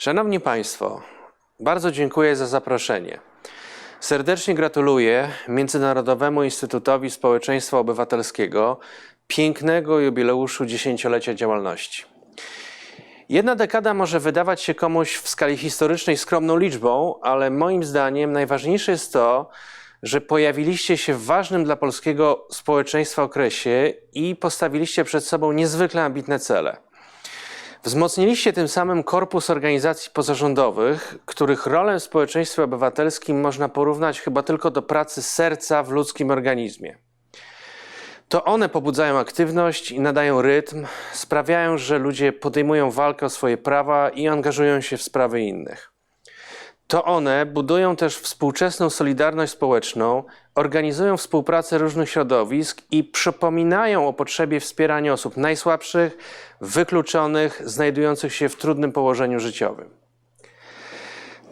Szanowni Państwo, bardzo dziękuję za zaproszenie. Serdecznie gratuluję Międzynarodowemu Instytutowi Społeczeństwa Obywatelskiego pięknego jubileuszu dziesięciolecia działalności. Jedna dekada może wydawać się komuś w skali historycznej skromną liczbą, ale moim zdaniem najważniejsze jest to, że pojawiliście się w ważnym dla polskiego społeczeństwa okresie i postawiliście przed sobą niezwykle ambitne cele. Wzmocniliście tym samym korpus organizacji pozarządowych, których rolę w społeczeństwie obywatelskim można porównać chyba tylko do pracy serca w ludzkim organizmie. To one pobudzają aktywność i nadają rytm, sprawiają, że ludzie podejmują walkę o swoje prawa i angażują się w sprawy innych. To one budują też współczesną solidarność społeczną, organizują współpracę różnych środowisk i przypominają o potrzebie wspierania osób najsłabszych, wykluczonych, znajdujących się w trudnym położeniu życiowym.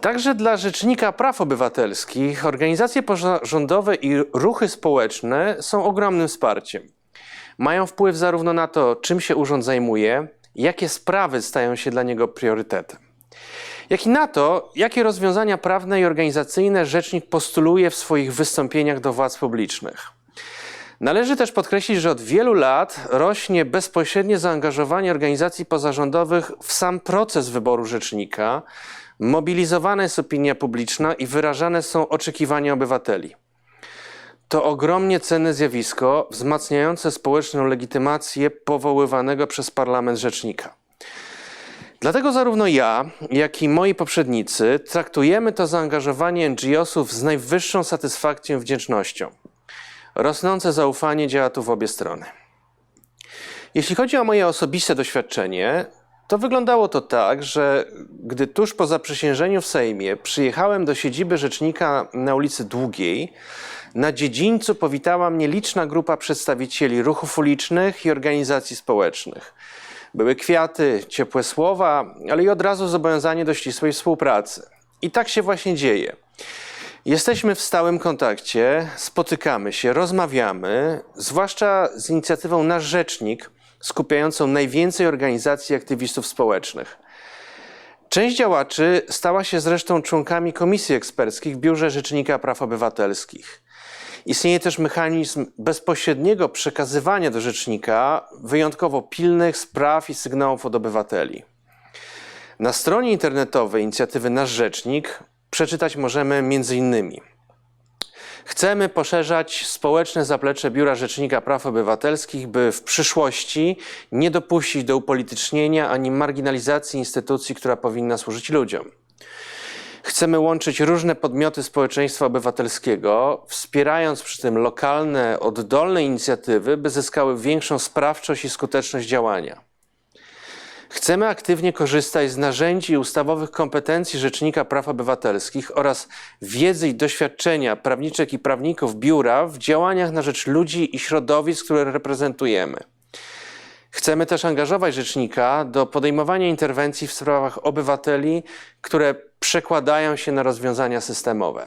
Także dla Rzecznika Praw Obywatelskich organizacje pozarządowe i ruchy społeczne są ogromnym wsparciem. Mają wpływ zarówno na to, czym się urząd zajmuje, jakie sprawy stają się dla niego priorytetem, jak i na to, jakie rozwiązania prawne i organizacyjne rzecznik postuluje w swoich wystąpieniach do władz publicznych. Należy też podkreślić, że od wielu lat rośnie bezpośrednie zaangażowanie organizacji pozarządowych w sam proces wyboru rzecznika, mobilizowana jest opinia publiczna i wyrażane są oczekiwania obywateli. To ogromnie cenne zjawisko, wzmacniające społeczną legitymację powoływanego przez parlament rzecznika. Dlatego zarówno ja, jak i moi poprzednicy traktujemy to zaangażowanie NGO-sów z najwyższą satysfakcją i wdzięcznością. Rosnące zaufanie działa tu w obie strony. Jeśli chodzi o moje osobiste doświadczenie, to wyglądało to tak, że gdy tuż po zaprzysiężeniu w Sejmie przyjechałem do siedziby rzecznika na ulicy Długiej, na dziedzińcu powitała mnie liczna grupa przedstawicieli ruchów ulicznych i organizacji społecznych. Były kwiaty, ciepłe słowa, ale i od razu zobowiązanie do ścisłej współpracy. I tak się właśnie dzieje. Jesteśmy w stałym kontakcie, spotykamy się, rozmawiamy, zwłaszcza z inicjatywą Nasz Rzecznik, skupiającą najwięcej organizacji aktywistów społecznych. Część działaczy stała się zresztą członkami komisji eksperckich w Biurze Rzecznika Praw Obywatelskich. Istnieje też mechanizm bezpośredniego przekazywania do rzecznika wyjątkowo pilnych spraw i sygnałów od obywateli. Na stronie internetowej inicjatywy Nasz Rzecznik przeczytać możemy m.in. Chcemy poszerzać społeczne zaplecze Biura Rzecznika Praw Obywatelskich, by w przyszłości nie dopuścić do upolitycznienia ani marginalizacji instytucji, która powinna służyć ludziom. Chcemy łączyć różne podmioty społeczeństwa obywatelskiego, wspierając przy tym lokalne, oddolne inicjatywy, by zyskały większą sprawczość i skuteczność działania. Chcemy aktywnie korzystać z narzędzi i ustawowych kompetencji Rzecznika Praw Obywatelskich oraz wiedzy i doświadczenia prawniczek i prawników biura w działaniach na rzecz ludzi i środowisk, które reprezentujemy. Chcemy też angażować rzecznika do podejmowania interwencji w sprawach obywateli, które przekładają się na rozwiązania systemowe.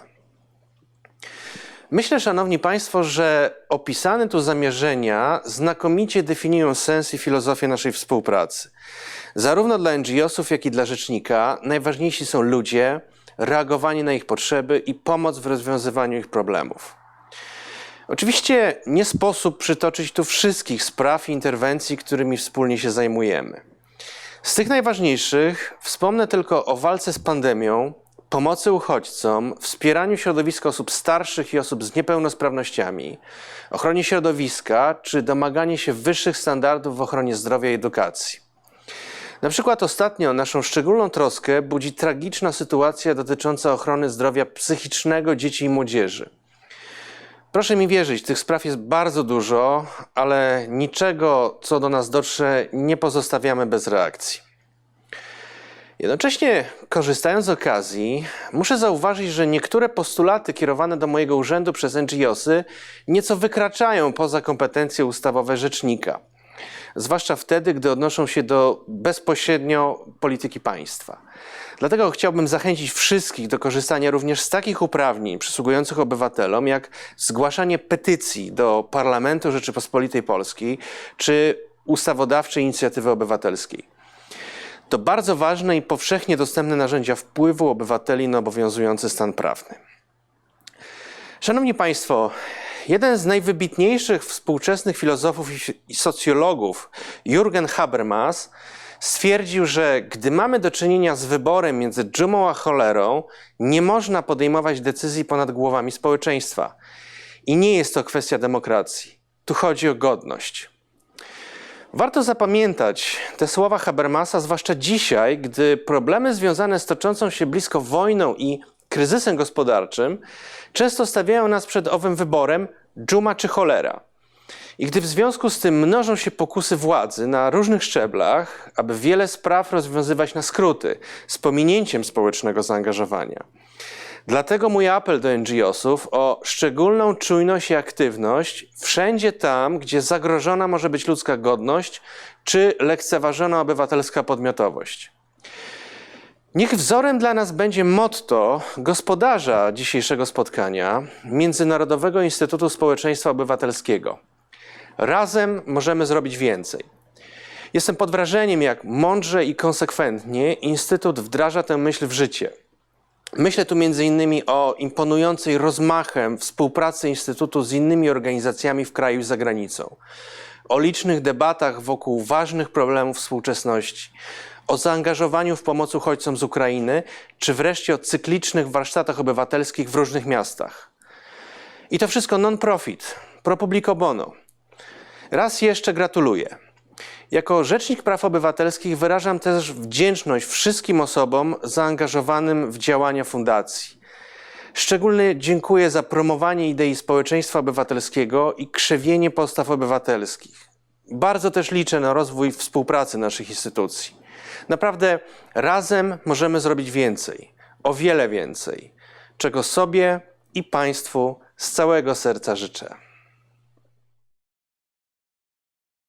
Myślę, Szanowni Państwo, że opisane tu zamierzenia znakomicie definiują sens i filozofię naszej współpracy. Zarówno dla NGO-sów, jak i dla rzecznika najważniejsi są ludzie, reagowanie na ich potrzeby i pomoc w rozwiązywaniu ich problemów. Oczywiście nie sposób przytoczyć tu wszystkich spraw i interwencji, którymi wspólnie się zajmujemy. Z tych najważniejszych wspomnę tylko o walce z pandemią, pomocy uchodźcom, wspieraniu środowiska osób starszych i osób z niepełnosprawnościami, ochronie środowiska czy domaganiu się wyższych standardów w ochronie zdrowia i edukacji. Na przykład ostatnio naszą szczególną troskę budzi tragiczna sytuacja dotycząca ochrony zdrowia psychicznego dzieci i młodzieży. Proszę mi wierzyć, tych spraw jest bardzo dużo, ale niczego, co do nas dotrze, nie pozostawiamy bez reakcji. Jednocześnie, korzystając z okazji, muszę zauważyć, że niektóre postulaty kierowane do mojego urzędu przez NGOsy nieco wykraczają poza kompetencje ustawowe rzecznika, zwłaszcza wtedy, gdy odnoszą się do bezpośrednio polityki państwa. Dlatego chciałbym zachęcić wszystkich do korzystania również z takich uprawnień przysługujących obywatelom, jak zgłaszanie petycji do Parlamentu Rzeczypospolitej Polskiej czy ustawodawczej inicjatywy obywatelskiej. to bardzo ważne i powszechnie dostępne narzędzia wpływu obywateli na obowiązujący stan prawny. Szanowni Państwo, jeden z najwybitniejszych współczesnych filozofów i socjologów, Jürgen Habermas, stwierdził, że gdy mamy do czynienia z wyborem między dżumą a cholerą, nie można podejmować decyzji ponad głowami społeczeństwa. I nie jest to kwestia demokracji. Tu chodzi o godność. Warto zapamiętać te słowa Habermasa, zwłaszcza dzisiaj, gdy problemy związane z toczącą się blisko wojną i kryzysem gospodarczym często stawiają nas przed owym wyborem dżuma czy cholera. I gdy w związku z tym mnożą się pokusy władzy na różnych szczeblach, aby wiele spraw rozwiązywać na skróty, z pominięciem społecznego zaangażowania. Dlatego mój apel do NGO-sów o szczególną czujność i aktywność wszędzie tam, gdzie zagrożona może być ludzka godność czy lekceważona obywatelska podmiotowość. Niech wzorem dla nas będzie motto gospodarza dzisiejszego spotkania Międzynarodowego Instytutu Społeczeństwa Obywatelskiego. Razem możemy zrobić więcej. Jestem pod wrażeniem, jak mądrze i konsekwentnie Instytut wdraża tę myśl w życie. Myślę tu innymi o imponującej rozmachem współpracy Instytutu z innymi organizacjami w kraju i za granicą, o licznych debatach wokół ważnych problemów współczesności, o zaangażowaniu w pomoc uchodźcom z Ukrainy, czy wreszcie o cyklicznych warsztatach obywatelskich w różnych miastach. I to wszystko non-profit, pro publico bono. Raz jeszcze gratuluję. Jako Rzecznik Praw Obywatelskich wyrażam też wdzięczność wszystkim osobom zaangażowanym w działania fundacji. Szczególnie dziękuję za promowanie idei społeczeństwa obywatelskiego i krzewienie postaw obywatelskich. Bardzo też liczę na rozwój współpracy naszych instytucji. Naprawdę razem możemy zrobić więcej, o wiele więcej, czego sobie i Państwu z całego serca życzę.